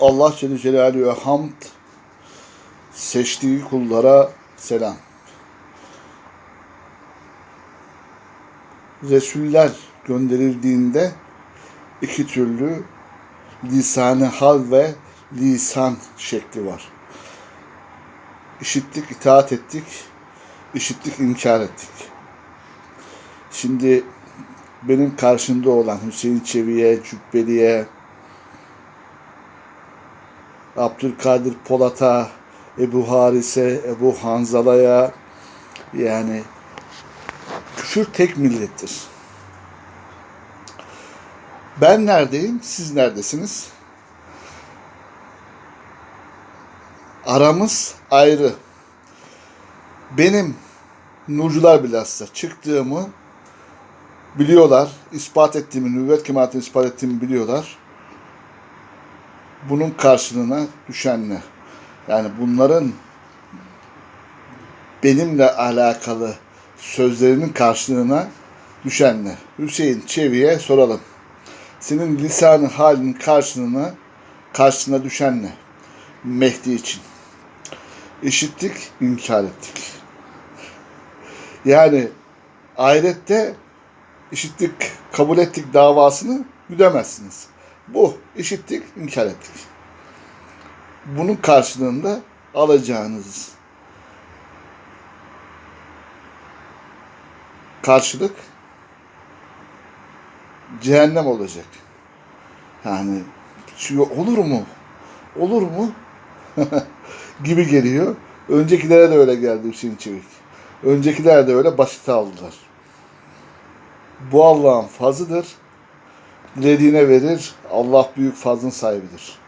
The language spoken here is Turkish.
Allah Celle Celaluhu'ya hamd, seçtiği kullara selam. Resuller gönderildiğinde iki türlü lisanı hal ve lisan şekli var. İşittik, itaat ettik, işittik, inkar ettik. Şimdi benim karşımda olan Hüseyin Çevi'ye, Cübbeli'ye, Abdülkadir Polat'a, Ebu Haris'e, Ebu Hanzala'ya yani küfür tek millettir. Ben neredeyim? Siz neredesiniz? Aramız ayrı. Benim nurcular bilhassa çıktığımı biliyorlar. ispat ettiğimi, nüvvet kemaletini ispat ettiğimi biliyorlar. Bunun karşılığına düşen ne? Yani bunların benimle alakalı sözlerinin karşılığına düşen ne? Hüseyin Çevi'ye soralım. Senin lisanı halinin karşılığına karşısına düşen ne? Mehdi için. İşittik, inkar ettik. Yani ahirette işittik, kabul ettik davasını güdemezsiniz. Bu işittik, inkar ettik. Bunun karşılığında alacağınız karşılık cehennem olacak. Yani olur mu? Olur mu? gibi geliyor. Öncekilere de öyle geldi Hüseyin Çevik. Öncekiler de öyle basit aldılar. Bu Allah'ın fazıdır. Dilediğine verir. Allah büyük fazlın sahibidir.